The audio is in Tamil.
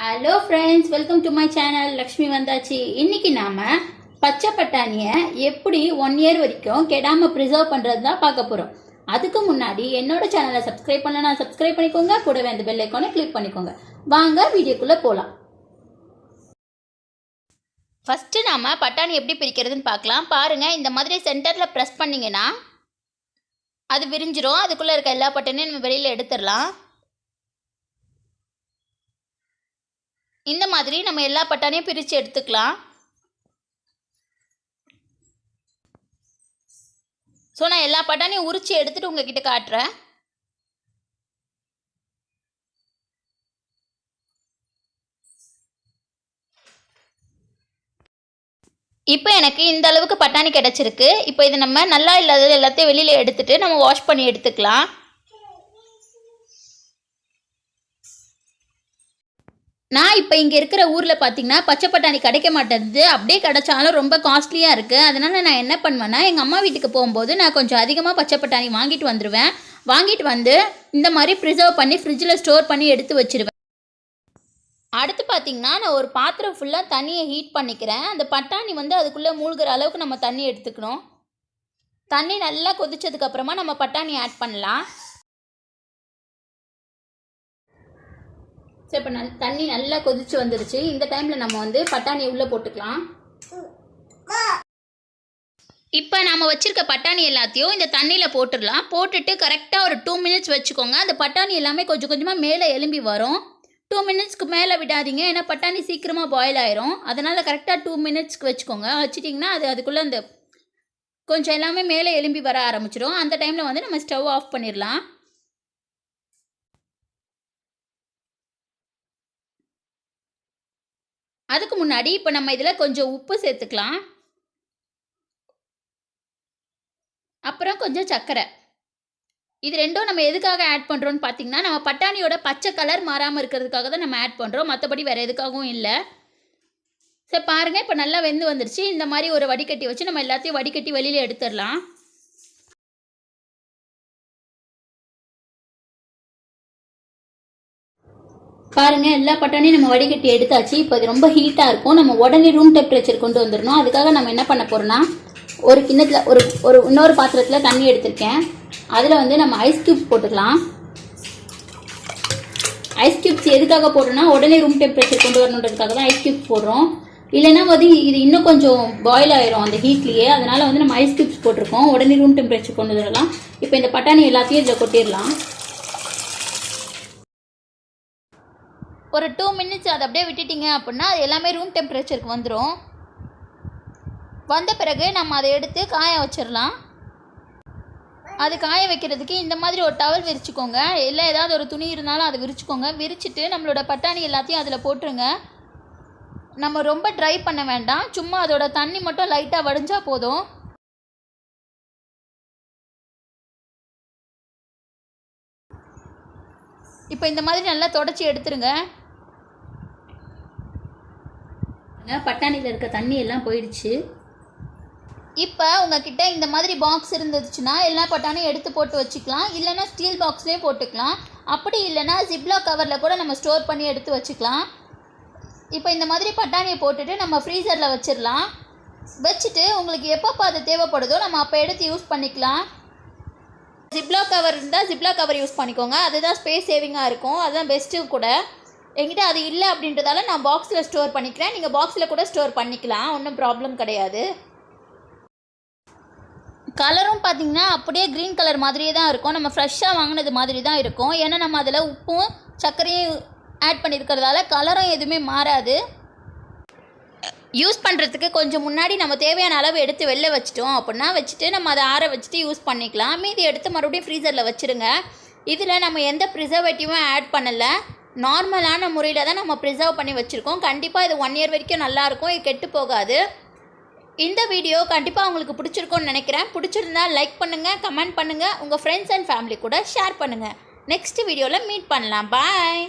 Hello friends welcome to my channel Lakshmi வந்தாச்சு இன்னைக்கு நாம பச்சை பட்டாணியை எப்படி ஒன் இயர் வரைக்கும் கெடாம ப்ரிசர்வ் பண்றது தான் பார்க்க போறோம் அதுக்கு முன்னாடி என்னோட சேனலை சப்ஸ்கிரைப் பண்ணலனா சப்ஸ்கிரைப் பண்ணிக்கோங்க கூடவே அந்த பெல் ஐக்கானை கிளிக் பண்ணிக்கோங்க வாங்க வீடியோக்குள்ள போலாம் ஃபஸ்ட்டு நாம பட்டாணி எப்படி பிரிக்கிறதுன்னு பார்க்கலாம் பாருங்க இந்த மாதிரி சென்டரில் ப்ரெஸ் பண்ணீங்கன்னா அது விரிஞ்சிரும். அதுக்குள்ளே இருக்க எல்லா பட்டாணியும் நம்ம வெளியில் எடுத்துடலாம். இந்த மாதிரி நம்ம எல்லா பட்டாணியும் பிரித்து எடுத்துக்கலாம். ஸோ நான் எல்லா பட்டாணியும் உரித்து எடுத்துகிட்டு உங்ககிட்ட காட்டுறேன். இப்போ எனக்கு இந்த அளவுக்கு பட்டாணி கிடச்சிருக்கு. இப்போ இது நம்ம நல்லா இல்லாதது எல்லாத்தையும் வெளியில் எடுத்துகிட்டு நம்ம வாஷ் பண்ணி எடுத்துக்கலாம். நான் இப்போ இங்கே இருக்கிற ஊரில் பார்த்தீங்கன்னா பச்சை பட்டாணி கிடைக்க மாட்டேங்குது. அப்படியே கிடைச்சாலும் ரொம்ப காஸ்ட்லியாக இருக்குது அதனால் நான் என்ன பண்ணுவேன்னா எங்கள் அம்மா வீட்டுக்கு போகும்போது நான் கொஞ்சம் அதிகமாக பச்சை பட்டாணி வாங்கிட்டு வந்துடுவேன் வாங்கிட்டு வந்து இந்த மாதிரி ப்ரிசர்வ் பண்ணி ஃப்ரிட்ஜில் ஸ்டோர் பண்ணி எடுத்து வச்சுருவேன். அடுத்து பார்த்திங்கன்னா நான் ஒரு பாத்திரம் ஃபுல்லாக தண்ணியை ஹீட் பண்ணிக்கிறேன். அந்த பட்டாணி வந்து அதுக்குள்ளே மூழ்கிற அளவுக்கு நம்ம தண்ணி எடுத்துக்கணும். தண்ணி நல்லா கொதிச்சதுக்கப்புறமா நம்ம பட்டாணி ஆட் பண்ணலாம். சரி இப்போ நல் தண்ணி நல்லா கொதிச்சு வந்துருச்சு. இந்த டைமில் நம்ம வந்து பட்டாணி உள்ளே போட்டுக்கலாம். இப்போ நாம் வச்சுருக்க பட்டாணி எல்லாத்தையும் இந்த தண்ணியில் போட்டுடலாம். போட்டுட்டு கரெக்டாக ஒரு டூ மினிட்ஸ் வச்சுக்கோங்க. அந்த பட்டாணி எல்லாமே கொஞ்சம் கொஞ்சமாக மேலே எலும்பி வரும். டூ மினிட்ஸ்க்கு மேலே விடாதீங்க. ஏன்னா பட்டாணி சீக்கிரமாக பாயில் ஆயிரும். அதனால் கரெக்டாக டூ மினிட்ஸ்க்கு வச்சுக்கோங்க. வச்சிட்டிங்கன்னா அது அதுக்குள்ளே அந்த கொஞ்சம் எல்லாமே மேலே எலும்பி வர ஆரம்பிச்சிடும். அந்த டைமில் வந்து நம்ம ஸ்டவ் ஆஃப் பண்ணிடலாம். அதுக்கு முன்னாடி இப்போ நம்ம இதில் கொஞ்சம் உப்பு சேர்த்துக்கலாம். அப்புறம் கொஞ்சம் சர்க்கரை. இது ரெண்டும் நம்ம எதுக்காக ஆட் பண்ணுறோன்னு பார்த்தீங்கன்னா நம்ம பட்டாணியோட பச்சை கலர் மாறாமல் இருக்கிறதுக்காக தான் நம்ம ஆட் பண்ணுறோம் மற்றபடி வேறு எதுக்காகவும் இல்லை. சரி பாருங்கள் இப்போ நல்லா வெந்து வந்துருச்சு. இந்த மாதிரி ஒரு வடிகட்டி வச்சு நம்ம எல்லாத்தையும் வடிகட்டி வெளியில் எடுத்துடலாம். பாருங்க எல்லா பட்டாணியும் நம்ம வடிகட்டி எடுத்தாச்சு. இப்போ இது ரொம்ப ஹீட்டாக இருக்கும். நம்ம உடனே ரூம் டெம்பரேச்சர் கொண்டு வந்துடணும் அதுக்காக நம்ம என்ன பண்ண போகிறோம்னா ஒரு கிண்ணத்தில் ஒரு ஒரு இன்னொரு பாத்திரத்தில் தண்ணி எடுத்திருக்கேன். அதில் வந்து நம்ம ஐஸ் கியூப்ஸ் போட்டுக்கலாம். ஐஸ் கியூப்ஸ் எதுக்காக போடுறோம்னா உடனே ரூம் டெம்பரேச்சர் கொண்டு வரணுன்றதுக்காக தான் ஐஸ் கியூப்ஸ் போடுறோம். இல்லைன்னா வந்து இது இன்னும் கொஞ்சம் பாயில் ஆயிரும் அந்த ஹீட்லேயே அதனால வந்து நம்ம ஐஸ் கியூப்ஸ் போட்டிருக்கோம். உடனே ரூம் டெம்பரேச்சர் கொண்டு வரலாம் இப்போ இந்த பட்டாணி எல்லாத்தையும் இதில் கொட்டிடலாம். ஒரு டூ மினிட்ஸ் அதை அப்படியே விட்டுட்டீங்க அப்படின்னா அது எல்லாமே ரூம் டெம்பரேச்சருக்கு வந்துடும் வந்த பிறகு நம்ம அதை எடுத்து காய வச்சிடலாம். அது காய வைக்கிறதுக்கு இந்த மாதிரி ஒரு டவல் விரிச்சுக்கோங்க. இல்லை ஏதாவது ஒரு துணி இருந்தாலும் அதை விரிச்சுக்கோங்க. விரிச்சிட்டு நம்மளோட பட்டாணி எல்லாத்தையும் அதில் போட்டுருங்க. நம்ம ரொம்ப ட்ரை பண்ண வேண்டாம். சும்மா அதோட தண்ணி மட்டும் லைட்டாக வடிஞ்சால் போதும். இப்போ இந்த மாதிரி நல்லா தொடச்சி எடுத்துருங்க. பட்டாணியில் இருக்க தண்ணி எல்லாம் போயிடுச்சு. இப்போ உங்ககிட்ட இந்த மாதிரி பாக்ஸ் இருந்துச்சுன்னா எல்லா பட்டாணியும் எடுத்து போட்டு வச்சுக்கலாம். இல்லைன்னா ஸ்டீல் பாக்ஸ்லேயும் போட்டுக்கலாம். அப்படி இல்லைன்னா ஜிப்லா கவரில் கூட நம்ம ஸ்டோர் பண்ணி எடுத்து வச்சுக்கலாம். இப்போ இந்த மாதிரி பட்டாணியை போட்டுட்டு நம்ம ஃப்ரீசரில் வச்சிடலாம். வச்சுட்டு உங்களுக்கு எப்பப்போ அது தேவைப்படுதோ நம்ம அப்போ எடுத்து யூஸ் பண்ணிக்கலாம். ஜிப்லா கவர் இருந்தால் ஜிப்லா கவர் யூஸ் பண்ணிக்கோங்க. அதுதான் ஸ்பேஸ் சேவிங்காக இருக்கும். அதுதான் பெஸ்ட்டு கூட. என்கிட்ட அது இல்லை அப்படின்றதால நான் பாக்ஸில் ஸ்டோர் பண்ணிக்கிறேன். நீங்கள் பாக்ஸில் கூட ஸ்டோர் பண்ணிக்கலாம். ஒன்றும் ப்ராப்ளம் கிடையாது. கலரும் பார்த்தீங்கன்னா அப்படியே க்ரீன் கலர் மாதிரியே தான் இருக்கும். நம்ம ஃப்ரெஷ்ஷாக வாங்கினது மாதிரி தான் இருக்கும். ஏன்னா நம்ம அதில் உப்பும் சர்க்கரையும் ஆட் பண்ணியிருக்கிறதால கலரும் எதுவுமே மாறாது. யூஸ் பண்ணுறதுக்கு கொஞ்சம் முன்னாடி நம்ம தேவையான அளவு எடுத்து வெளில வச்சிட்டோம் அப்படின்னா வச்சுட்டு நம்ம அதை ஆற வச்சுட்டு யூஸ் பண்ணிக்கலாம். மீதி எடுத்து மறுபடியும் ஃப்ரீசரில் வச்சுருங்க. இதில் நம்ம எந்த ப்ரிசர்வேட்டிவும் ஆட் பண்ணலை. நார்மலான முறையில் தான் நம்ம ப்ரிசர்வ் பண்ணி வச்சுருக்கோம். கண்டிப்பாக இது ஒன் இயர் வரைக்கும் நல்லாயிருக்கும் இது கெட்டு போகாது. இந்த வீடியோ கண்டிப்பாக உங்களுக்கு பிடிச்சிருக்கோன்னு நினைக்கிறேன். பிடிச்சிருந்தா லைக் பண்ணுங்கள் கமெண்ட் பண்ணுங்கள் உங்கள் ஃப்ரெண்ட்ஸ் அண்ட் ஃபேமிலி கூட ஷேர் பண்ணுங்கள் நெக்ஸ்ட் வீடியோவில் மீட் பண்ணலாம். பாய்